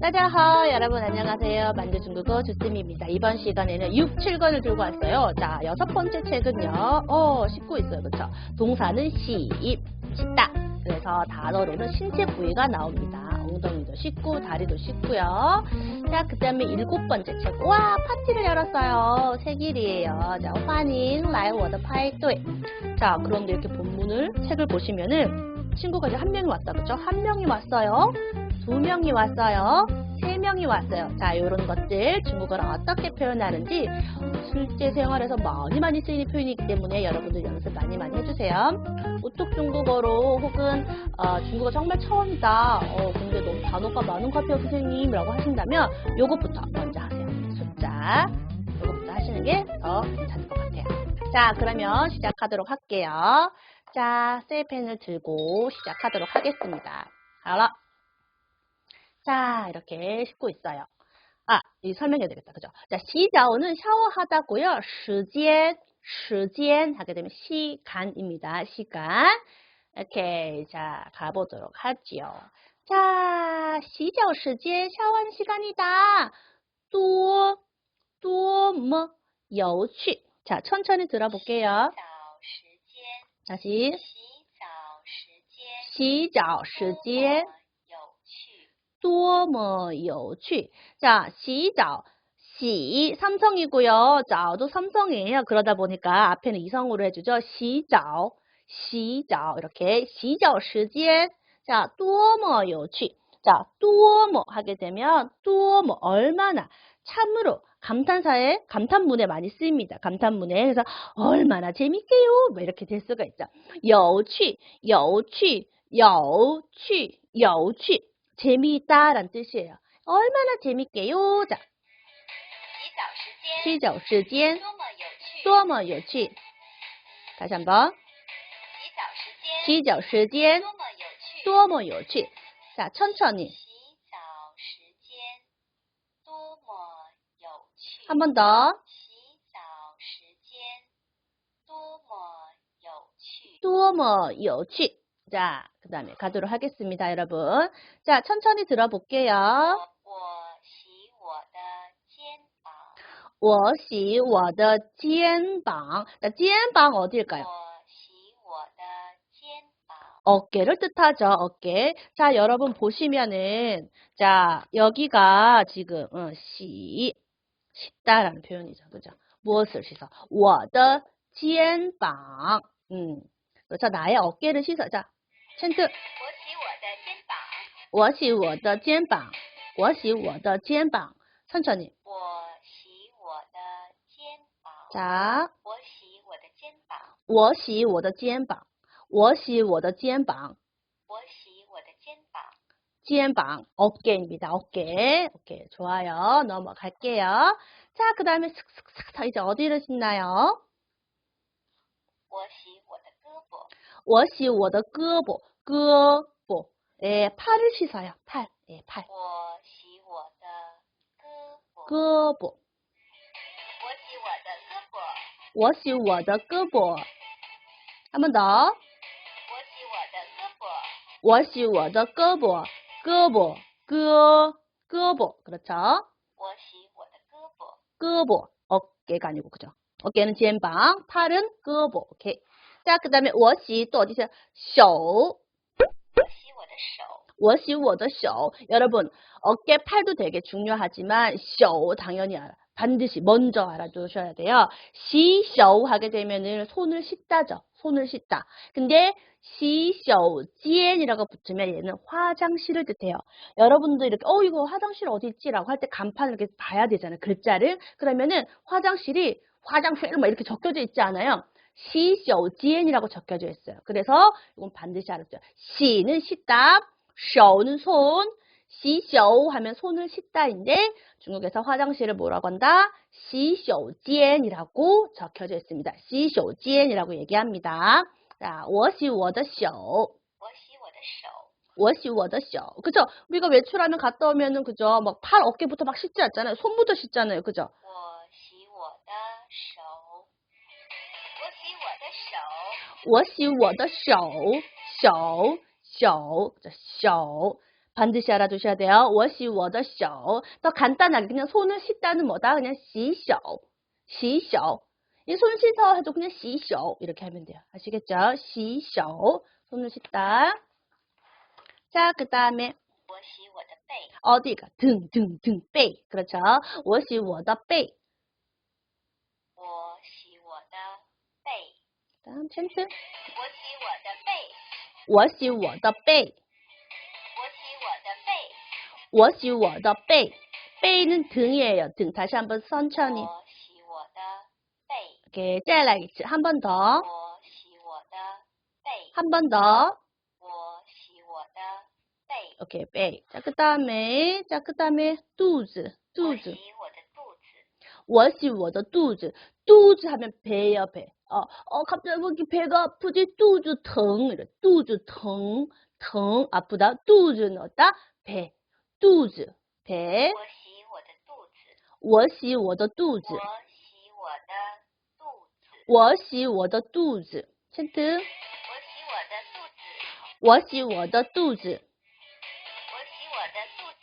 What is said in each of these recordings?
따자하 여러분 안녕하세요. 만두 중국어 주쌤입니다. 이번 시간에는 6, 7권을 들고 왔어요. 자, 여섯 번째 책은요. 어, 씻고 있어요. 그쵸? 동사는 시, 입, 씻다. 그래서 단어로는 신체 부위가 나옵니다. 엉덩이도 씻고 다리도 씻고요. 자, 그 다음에 일곱 번째 책. 와, 파티를 열었어요. 생일이에요. 자, 환인, 라이, 워더, 파이, 또이. 자, 그런데 이렇게 본문을, 책을 보시면은 친구가 이제 한 명이 왔다. 그쵸? 한 명이 왔어요. 두 명이 왔어요. 세 명이 왔어요. 자, 이런 것들 중국어를 어떻게 표현하는지 실제 생활에서 많이 많이 쓰이는 표현이기 때문에 여러분들 연습 많이 많이 해주세요. 우뚝 중국어로 혹은 어, 중국어 정말 처음이다. 어, 근데 너무 단어가 많은 것 같아요, 선생님이라고 하신다면 요것부터 먼저 하세요. 숫자 요것부터 하시는 게 더 괜찮을 것 같아요. 자, 그러면 시작하도록 할게요. 자, 셀펜을 들고 시작하도록 하겠습니다. 好了. 자, 이렇게 씻고 있어요. 아, 이 설명해야 되겠다. 그죠? 자, 시자오는 샤워하다고요. 시간, 시간 하게 되면 시간입니다. 시간. 오케이. 자, 가보도록 하죠. 자, 시자오 시간, 샤워하는 시간이다. 또, 또, 뭐, 여취. 자, 천천히 들어볼게요. 다시. 시간, 시간. 有趣。 多么有趣. 자, 洗澡. 시, 삼성이고요. 자도 삼성이에요. 그러다 보니까 앞에는 이성으로 해주죠. 洗澡, 洗澡 이렇게 洗澡时间. 자, 多么有趣. 자, 多么 하게 되면 多么 얼마나 참으로 감탄사에 감탄문에 많이 쓰입니다. 감탄문에 그래서 얼마나 재밌게요. 뭐 이렇게 될 수가 있죠. 有趣,有趣,有趣,有趣. 재미있다라는 뜻이에요. 얼마나 재밌게요. 자, 洗澡时间， 시작 시간 多么有趣。 多么有趣. 다시 한번 洗澡时间， 시작 시간 多么有趣。 多么有趣. 자, 천천히 洗澡时间，多么有趣。 한 번 더. 洗澡时间，多么有趣。 多么有趣. 자, 그 다음에 가도록 하겠습니다, 여러분. 자, 천천히 들어볼게요. 我洗我的肩膀，我洗我的肩膀. 자, 肩膀 어딜까요? 我洗我的肩膀。 어깨를 뜻하죠, 어깨. 자, 여러분 보시면은, 자, 여기가 지금, 어, 시, 씻다라는 표현이죠. 그죠? 무엇을 씻어? 我的肩膀. 음. 그렇죠. 나의 어깨를 씻어. 자, 챈트. 我洗我的肩膀，我洗我的肩膀.我洗我的肩膀. 천천히. 我洗我的肩膀， 자, 我洗我的肩膀，我洗我的肩膀.我洗我的肩膀.我洗我的肩膀。 肩膀, 어깨입니다. 어깨. 오케이, 좋아요. 넘어갈게요. 자, 그 다음에 슥슥슥 다 이제 어디를 씻나요? 我洗我的胳膊， 我洗我的胳膊,胳膊. 예, 팔을 씻어요. 팔. 예, 팔. 我洗我的胳膊， 胳膊.我洗我的胳膊， 我洗我的胳膊. 한 번 더. 我洗我的胳膊， 我洗我的胳膊.胳膊. 끄,胳膊. 그렇죠? 我洗我的胳膊， 끄보. 어깨가 아니고, 그죠? 어깨는 肩膀, 팔은 끄보. 오케이. 자, 그 다음에 我洗 또 어디서? 手.我洗我的手，我洗我的手. 여러분, 어깨, 팔도 되게 중요하지만, 手 당연히 알아. 반드시 먼저 알아두셔야 돼요. 시手 하게 되면은 손을 씻다죠. 손을 씻다. 근데 시手间이라고 붙으면 얘는 화장실을 뜻해요. 여러분들 이렇게 어 이거 화장실 어디 있지라고 할 때 간판을 이렇게 봐야 되잖아요. 글자를. 그러면은 화장실이 화장실 막 이렇게 적혀져 있지 않아요. 시쇼지엔이라고 적혀져 있어요. 그래서 이건 반드시 알았죠. 시는 씻다, 쇼는 손, 시쇼 하면 손을 씻다인데 중국에서 화장실을 뭐라고 한다? 시쇼지엔이라고 적혀져 있습니다. 시쇼지엔이라고 얘기합니다. 자, 我洗我的手.我洗我的手，我洗我的手. 그죠? 우리가 외출하면 갔다 오면은 그죠? 막 팔 어깨부터 막 씻지 않잖아요. 손부터 씻잖아요. 그죠? 我洗我的手,手,手,手. 반드시 알아두셔야 돼요. 我洗我的手. 더 간단하게 그냥 손을 씻다는 뭐다? 그냥 洗手. 洗手. 이손 씻어 해도 그냥 洗手 이렇게 하면 돼요. 아시겠죠? 洗手. 손을 씻다. 자, 그 다음에 我洗我的背， 어디가 등, 등, 등, 背. 그렇죠? 我洗我的背. 다음 텐트. 我洗我的背，我洗我的背.我洗我的背，我洗我的背.背는 등이에요. 등. 다시 한번 천천히. 我洗我的背， 이렇게 잘라있지. 한 번 더. 我洗我的背， 한 번 더. 我洗我的背， 오케이, 背. 자, 그 다음에, 자, 그 다음에, 肚子,我 肚子.洗我的肚子，我洗我的肚子. 肚子 하면 배요, 배. 어, 어, 갑자기 왜 이렇게 배가 아프지? 肚子疼. 이래. 肚子疼,疼, 아프다. 肚子 넣었다. 배. 肚子, 배. 我洗我的肚子，我洗我的肚子，我洗我的肚子， 텐트. 我洗我的肚子，我洗我的肚子，我洗我的肚子，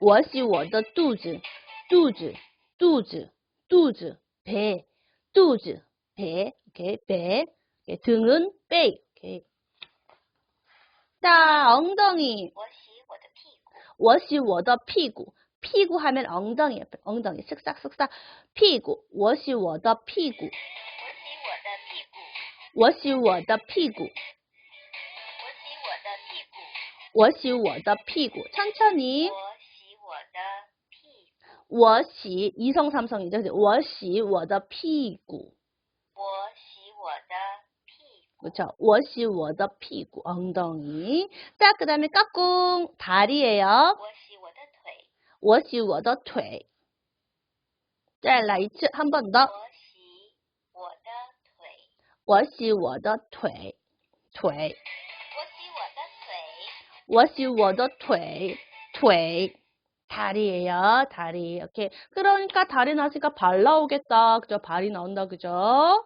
我洗我的肚子，肚子，肚子，肚子, 배, 肚子, 배, 오케이, 배, 오케이, 등은 배, 오케이. 자, 엉덩이, 我洗我的屁股， 我洗我的屁股, 피구 하면 엉덩이, 엉덩이, 쓱싹, 쓱싹, 피구, 我洗我的屁股,我洗我的屁股，我洗我的屁股,我洗我的屁股， 我洗我的屁股, 천천히, 我洗我的屁股，我洗, 이성, 삼성이죠. 그죠? 我洗我的屁股. 그렇죠. 워시 워더 피구 엉덩이. 자, 그 다음에 까꿍 다리예요. 워시 워더 퇴. 자, 라이츠 한 번 더. 워시 워더 퇴. 퇴. 워시 워더 퇴. 퇴. 다리예요. 다리. 이렇게. 그러니까 다리 나시니까 발 나오겠다. 그죠? 발이 나온다. 그죠?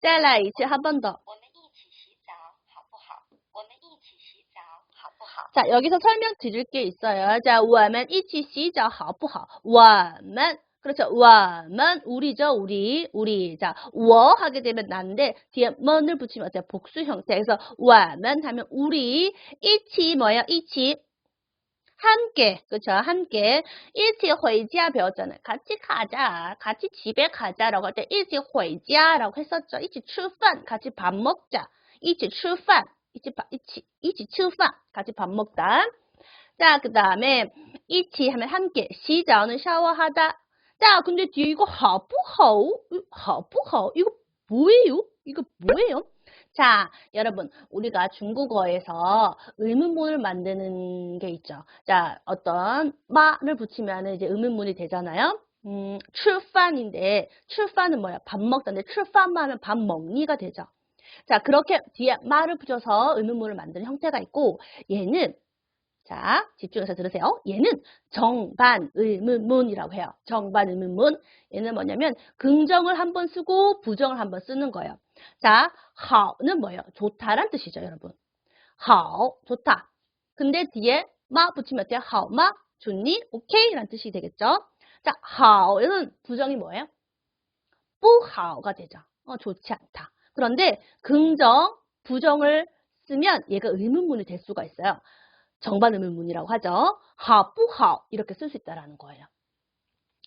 不好？ 잘라 이제 한 번 더. 我们一起洗澡好不好？我们一起洗澡好不好？ 자, 여기서 설명 드릴 게 있어요. 자, 我们一起洗澡好不好?我们 그렇죠. 我们 우리죠. 우리. 우리. 자, 我 하게 되면 난데 뒤에 먼을 붙이면 어때요? 복수 형태. 그래서 我们 하면 우리. 一起 뭐예요? 一起 함께. 그렇죠. 함께. 一起 회자 배웠잖아요. 같이 가자. 같이 집에 가자라고 할 때 一起 회자라고 했었죠. 一起 吃饭. 같이 밥 먹자. 一起 吃饭. 一起 밥, 一起 一起 吃饭. 같이 밥 먹다. 자, 그 다음에 一起 하면 함께. 洗澡는 샤워하다. 자, 근데 뒤에 이거 好不好?好不好? 이거 뭐예요? 이거 뭐예요? 자, 여러분, 우리가 중국어에서 의문문을 만드는 게 있죠. 자, 어떤 마를 붙이면 이제 의문문이 되잖아요. 음, 출판인데 출판은 뭐야? 밥 먹던데 출판만 하면 밥 먹니가 되죠. 자, 그렇게 뒤에 말을 붙여서 의문문을 만드는 형태가 있고 얘는 자, 집중해서 들으세요. 얘는 정반 의문문이라고 해요. 정반 의문문. 얘는 뭐냐면 긍정을 한 번 쓰고 부정을 한 번 쓰는 거예요. 자, 하오는 뭐예요? 좋다란 뜻이죠, 여러분. 하오, 좋다. 근데 뒤에 마 붙이면 어때요? 하오, 마, 좋니? 오케이란 뜻이 되겠죠? 자, 하오는 부정이 뭐예요? 뿌하오가 되죠. 어, 좋지 않다. 그런데 긍정, 부정을 쓰면 얘가 의문문이 될 수가 있어요. 정반 의문문이라고 하죠. 하뿌하오 이렇게 쓸 수 있다는 라 거예요.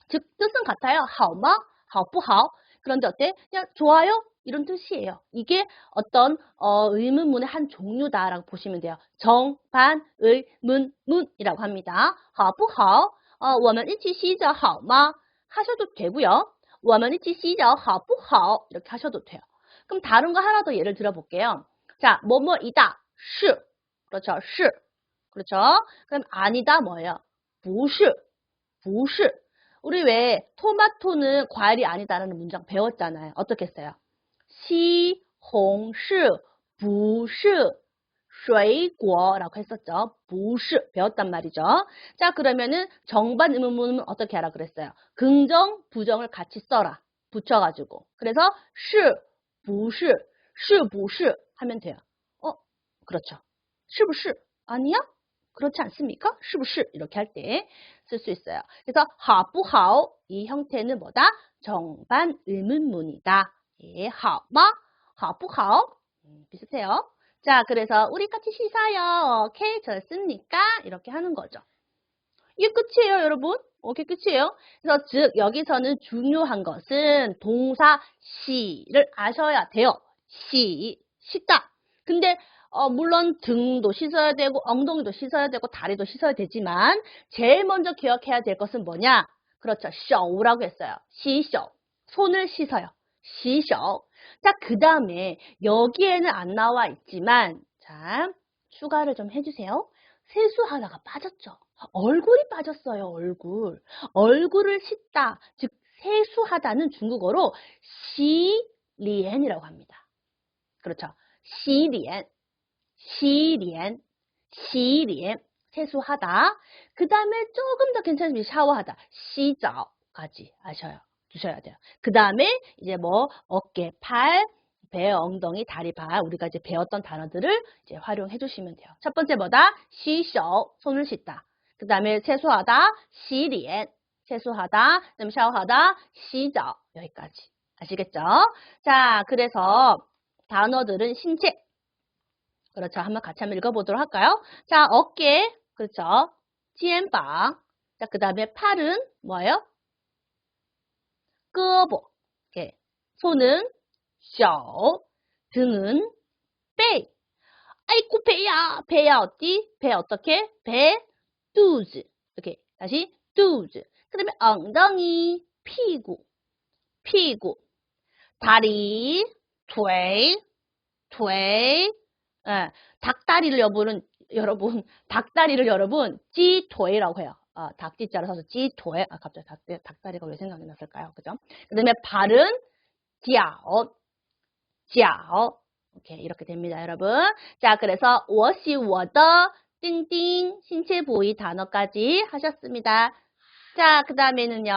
즉 뜻은 같아요. 하오마, 하뿌하오 그런데 어때? 그냥 좋아요, 이런 뜻이에요. 이게 어떤 어, 의문문의 한 종류다라고 보시면 돼요. 정반 의문문이라고 합니다. 好不好? 어, 我们一起洗澡好吗? 하셔도 되고요. 워머니치 시저 하부好 이렇게 하셔도 돼요. 그럼 다른 거 하나 더 예를 들어볼게요. 자, 뭐뭐이다, 是 그렇죠, 是 그렇죠. 그럼 아니다 뭐예요? 不是,不是 우리 왜 토마토는 과일이 아니다라는 문장 배웠잖아요. 어떻게 써요? 西红柿不是水果라고 했었죠. 不是배웠단 말이죠. 자 그러면은 정반 의문문은 어떻게 하라 그랬어요? 긍정, 부정을 같이 써라. 붙여가지고. 그래서 是不是是不是하면 돼요. 어 그렇죠. 是不是 아니야? 그렇지 않습니까? 是不是 이렇게 할 때 쓸 수 있어요. 그래서 好不好이 형태는 뭐다? 정반 의문문이다. 예, 好吗? 好不好? 음, 비슷해요. 자, 그래서 우리 같이 씻어요. 오케이, 좋습니까? 이렇게 하는 거죠. 이게 끝이에요, 여러분. 오케이, 끝이에요. 그래서 즉 여기서는 중요한 것은 동사 시를 아셔야 돼요. 시, 씻다. 근데 어, 물론 등도 씻어야 되고 엉덩이도 씻어야 되고 다리도 씻어야 되지만 제일 먼저 기억해야 될 것은 뭐냐? 그렇죠. 셔우라고 했어요. 시셔. 손을 씻어요. 시셔. 자, 그 다음에 여기에는 안 나와 있지만 자, 추가를 좀 해주세요. 세수하다가 빠졌죠. 얼굴이 빠졌어요. 얼굴. 얼굴을 씻다. 즉 세수하다는 중국어로 시리엔이라고 합니다. 그렇죠. 시리엔. 시리엔. 시리엔. 세수하다. 그 다음에 조금 더 괜찮으면 샤워하다. 시자까지 아셔요. 주셔야 돼요. 그 다음에 이제 뭐 어깨, 팔, 배, 엉덩이, 다리, 발 우리가 이제 배웠던 단어들을 이제 활용해 주시면 돼요. 첫 번째 뭐다? 시셔 손을 씻다. 그 다음에 세수하다 시리엔 세수하다 그다음에 샤워하다 시저 여기까지 아시겠죠? 자 그래서 단어들은 신체 그렇죠. 한번 같이 한번 읽어보도록 할까요? 자 어깨 그렇죠. 지엔방 자 그 다음에 팔은 뭐예요? 끄보 이렇게 손은 小 등은 背 아이고 배야 배야 어디 배 어떻게 배肚子 이렇게 다시 肚子 그다음에 엉덩이 피구 피구 다리 腿 腿 예, 닭다리를 여러분 여러분 닭다리를 여러분 찌腿라고 해요. 아, 닭지자를 써서 찌腿 아 갑자기 닭, 닭다리가 왜 생각이 났을까요? 그죠? 그다음에 발은 脚 脚 오케이 이렇게 됩니다 여러분 자 그래서 我是我的 띵띵 신체 부위 단어까지 하셨습니다 자 그 다음에는요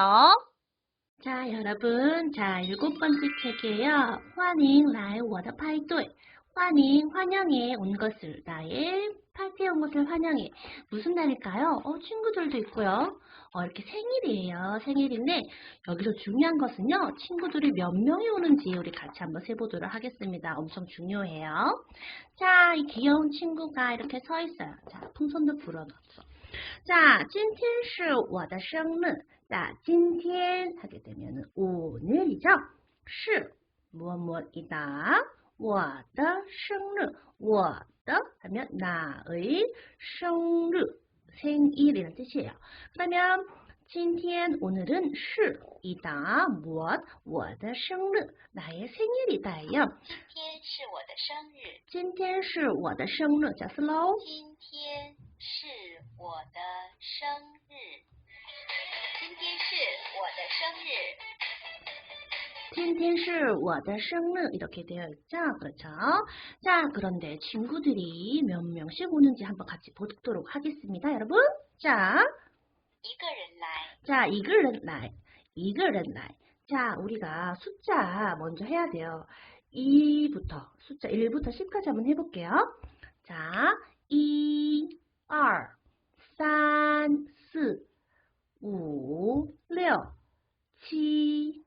자 여러분 자 일곱 번째 책이에요 欢迎来我的派对 환영, 환영해 온 것을, 나의 파티에 온 것을 환영해. 무슨 날일까요? 어, 친구들도 있고요. 어, 이렇게 생일이에요. 생일인데, 여기서 중요한 것은요, 친구들이 몇 명이 오는지 우리 같이 한번 세보도록 하겠습니다. 엄청 중요해요. 자, 이 귀여운 친구가 이렇게 서 있어요. 자, 풍선도 불어넣었어. 자, 今天是我的生日. 자, 今天 하게 되면 오늘이죠. 是 무엇 무엇이다. 我的生日，我的 하면 나의 生日 생일이라는 뜻이에요. 그러면 今天 오늘은 是이다 무엇 我的生日 나의 생일이다예요. 今天是我的生日。今天是我的生日，讲 slow. 今天是我的生日。今天是我的生日。 텐텐슈 워더 생르 이렇게 되어 있죠. 그렇죠. 자 그런데 친구들이 몇 명씩 오는지 한번 같이 보도록 하겠습니다. 여러분 자 자, 이글은 라이 이글은 라이 자, 우리가 숫자 먼저 해야 돼요. 2부터 숫자 1부터 10까지 한번 해볼게요. 자, 2, 2, 3, 4, 5, 6, 7,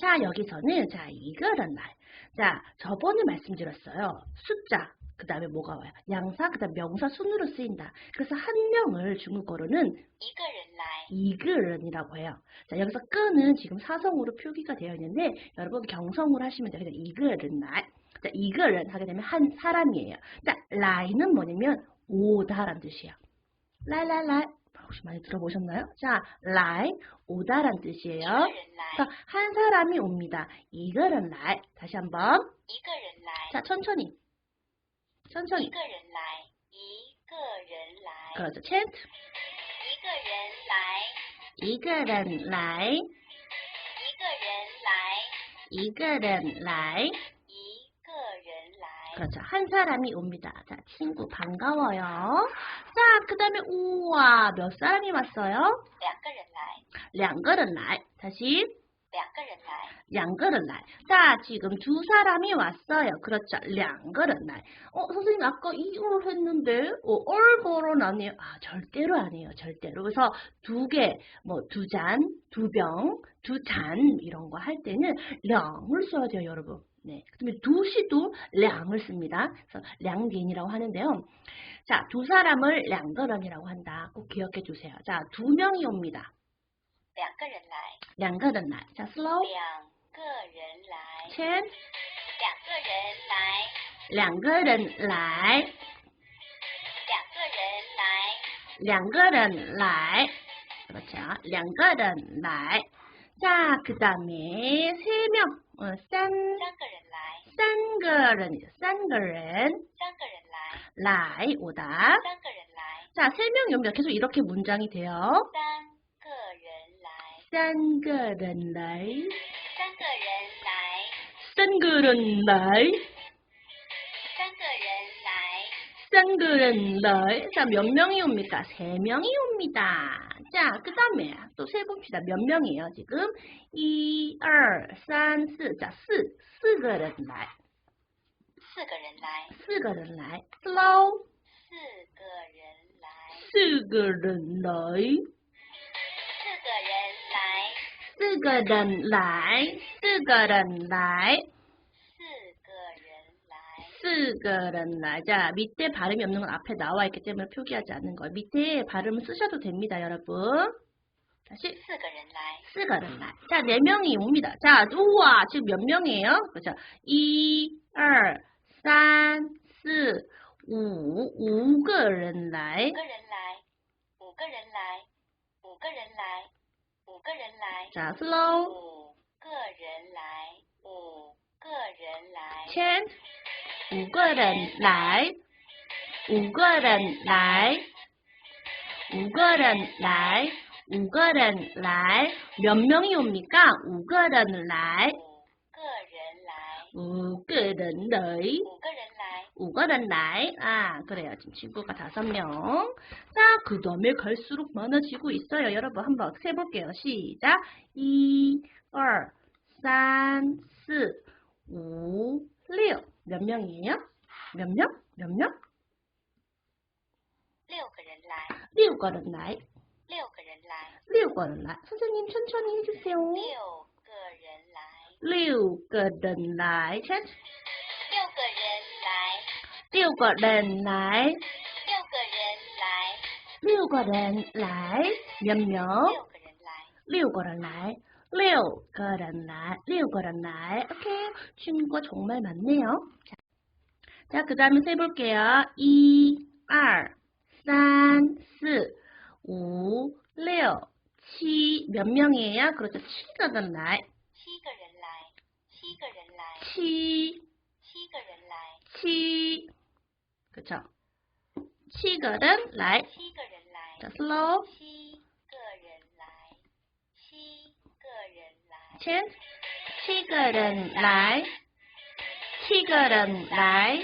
자, 여기서는 자, 이거란 날. 자, 저번에 말씀드렸어요. 숫자, 그 다음에 뭐가 와요? 양사, 그 다음 명사 순으로 쓰인다. 그래서 한 명을 중국어로는 이그른이라고 해요. 자, 여기서 끄는 지금 사성으로 표기가 되어 있는데 여러분 경성으로 하시면 돼요. 그냥 이글은 날. 자, 이그른 하게 되면 한 사람이에요. 자, 라이는 뭐냐면 오다란 뜻이에요. 라라라 혹시 많이 들어보셨나요? 자, 라이 오다란 뜻이에요. 자, 한 사람이 옵니다. 이거는 라이. 다시 한번. 자, 천천히. 천천히. 그렇죠. 챈트. 이거는 라이. 이거는 라이. 이거는 라이. 一个人来， 그렇죠. 한 사람이 옵니다. 자, 친구 반가워요. 자, 그 다음에 우와, 몇 사람이 왔어요? 两个人来，两个人来. 다시 两个人来，两个人来. 자, 지금 두 사람이 왔어요. 그렇죠. 两个人来. 어, 선생님 아까 이걸 했는데 어, 얼거론 아니에요? 아, 절대로 아니에요. 절대로. 그래서 두 개, 뭐 두 잔, 두 병, 두 잔 이런 거 할 때는 两을 써야 돼요, 여러분. 네. 그다음에 두시도 两을 씁니다. 그래서 两点이라고 하는데요. 자, 두 사람을 两个人이라고 한다. 꼭 기억해 주세요. 자, 두 명이 옵니다. 两个人来，两个人来. 자, slow. 两个人来， chen. 两个人来，两个人来.两个人来，两个人来. 그렇죠. 两个人来. 자, 그 다음에 세 명. 어, 싼, 싼 거른이죠. 싼 거른. 라이 오다. 자, 세 명 요입니다. 계속 이렇게 문장이 돼요. 싼 거른 라이. 싼 거른 라이. 싼 거른 라이. 来，三个人来. 자, 몇 명이 옵니까? 세 명이 옵니다. 자, 그 다음에 또 세봅시다. 몇 명이에요, 지금? 1, 2, 3, 4. 자, 4. 四个人来.四个人来，四个人来. slow. 四个人来，四个人来.四个人来，四个人来.四个人来.四个人来， 四个人来. 자, 밑에 발음이 없는 건 앞에 나와 있기 때문에 표기하지 않는 거예요. 밑에 발음을 쓰셔도 됩니다, 여러분. 다시. 四个人来，四个人来. 자, 네 명이 옵니다. 자, 우와, 지금 몇 명이에요? 그렇죠. 1, 2, 3, 4, 5, 5个人来.五个人来，五个人来，五个人来，五个人来， 자, 슬로우. 五个人来，五个人来， 첸. 五个人来.五个人来.五个人来.五个人来. 몇 명이 옵니까? 5个人来.五个人来， 5个人来.五个人来， 5个人来. 아, 그래요. 지금 친구가 다섯 명. 자, 그 다음에 갈수록 많아지고 있어요. 여러분 한번 세볼게요. 시작. 2, 2, 3, 4, 5, 6. 몇 명이에요? 몇 명? 몇 명? 六个人来， 6个人来.六个人来， 6个人来. 선생님 천천히 해주세요. 六个人来， 6个人来. chen. 六个人来， 6个人来.六个人来， 6个人来. 몇 명? 六个人来， 六个人来,六个人来,六个人来. 오케이. 친구가 정말 많네요. 자, 자 그 다음에 세볼게요. 2, 2, 3, 4, 5, 6, 7. 몇 명이에요? 그렇죠. 7个人来.七个人来，七个人来， 7, 七个人来， 7. 그렇죠. 7个人来.七个人来， 자, 슬로우. 같은 치그른 날, 치그른 날,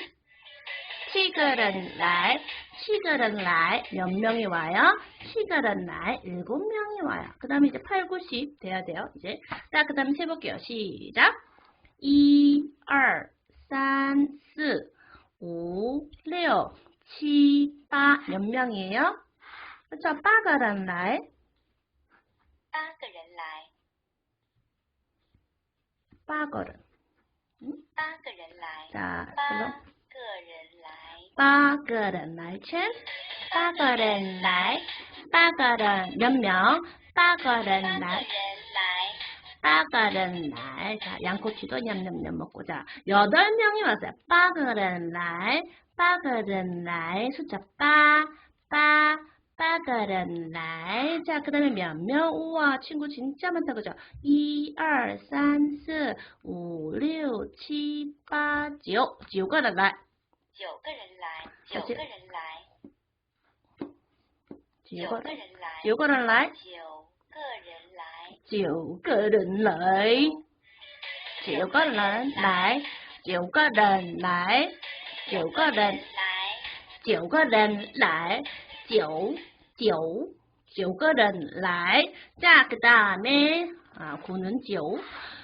치그른 날, 치그른 날 몇 명이 와요? 치그른 날 일곱 명이 와요. 그 다음에 이제 8, 9, 10 돼야 돼요. 이제 자, 그 다음에 세볼게요. 시작! 1, 2, 3, 4, 5, 6, 7, 8, 몇 명이에요? 그렇죠? 빠그란 날. 빠그란 날. 빠거른. 응? 자, 그럼 빠거른 말춘 빠거른 날 빠거른 몇 명? 빠거른 날 빠거른 날. 자, 양꼬치도 냠냠냠 먹고 자. 여덟 명이 왔어요. 빠거른 날 빠거른 날 숫자 빠 빠. 八个人来. 자, 그 다음에 몇 명? 우와, 친구 진짜 많다, 그죠? 1, 2, 3, 4, 5, 6, 7, 8, 9. 九个人来.九个人来，小姐九个人来，九九个人,个人来，九个人来.九个人来，九个人来.九个人来.九个人来.九个人来. 九九个人来，这个大呢，啊，可能九，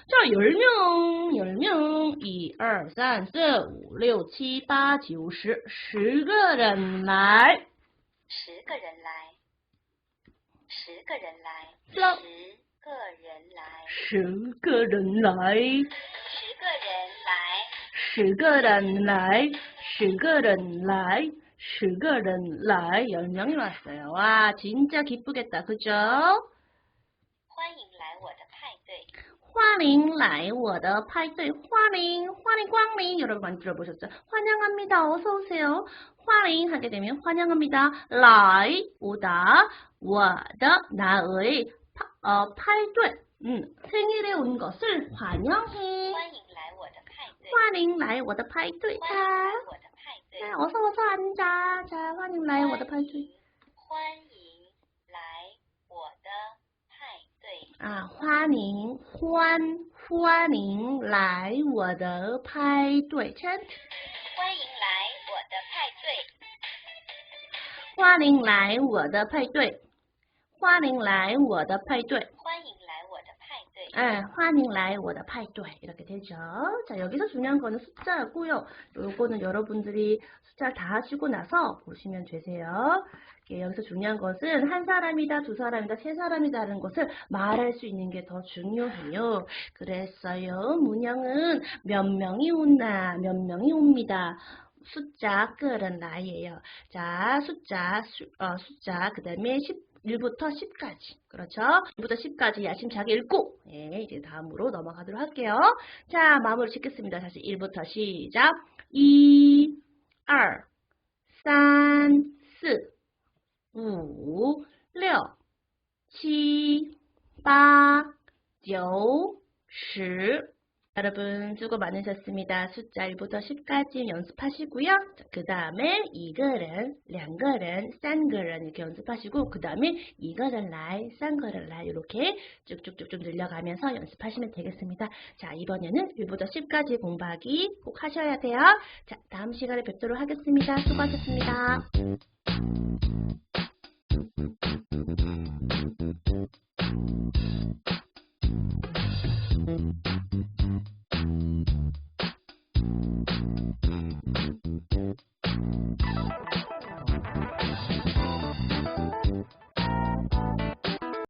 这有人用，有人用，一二三四五六七八九十十个人来，十个人来，十个人来，十个人来，十个人来，十个人来，十个人来，十个人来。 10명이 왔어요. 와, 진짜 기쁘겠다. 그죠? 欢迎来我的派对，欢迎来我的派对. 환영, 환영, 光临. 여러분 많이 들어보셨죠? 환영합니다. 어서 오세요. 欢迎 하게 되면 환영합니다. 来 오다. 我的 나의 파, 어, 派对. 음, 생일에 온 것을 환영해. 欢迎来我的派对，欢迎来我的派对.欢 哎，我是我是韩家，欢迎来我的派对。欢迎来我的派对。啊，欢迎欢欢迎来我的派对，欢迎来我的派对。欢迎来我的派对，欢迎来我的派对。 예, 환영라이 워다 파이또에 이렇게 되죠. 자, 여기서 중요한 거는 숫자고요. 요거는 여러분들이 숫자 다 하시고 나서 보시면 되세요. 예, 여기서 중요한 것은 한 사람이다, 두 사람이다, 세 사람이다라는 것을 말할 수 있는 게 더 중요해요. 그랬어요. 문양은 몇 명이 온다, 몇 명이 옵니다. 숫자 끄는 라이예요. 자, 숫자, 수, 어, 숫자, 그 다음에 10 1부터 10까지. 그렇죠? 1부터 10까지 야심차게 읽고, 예, 이제 다음으로 넘어가도록 할게요. 자, 마무리 짓겠습니다. 다시 1부터 시작. 2, 2, 3, 4, 5, 6, 7, 8, 9, 10. 여러분 수고 많으셨습니다. 숫자 1부터 10까지 연습하시고요. 그 다음에 이거는, 량거는, 싼거는 이렇게 연습하시고 그 다음에 이거는 라이, 싼거는 라이 이렇게 쭉쭉쭉 좀 늘려가면서 연습하시면 되겠습니다. 자 이번에는 1부터 10까지 공부하기 꼭 하셔야 돼요. 자 다음 시간에 뵙도록 하겠습니다. 수고하셨습니다. Thank you.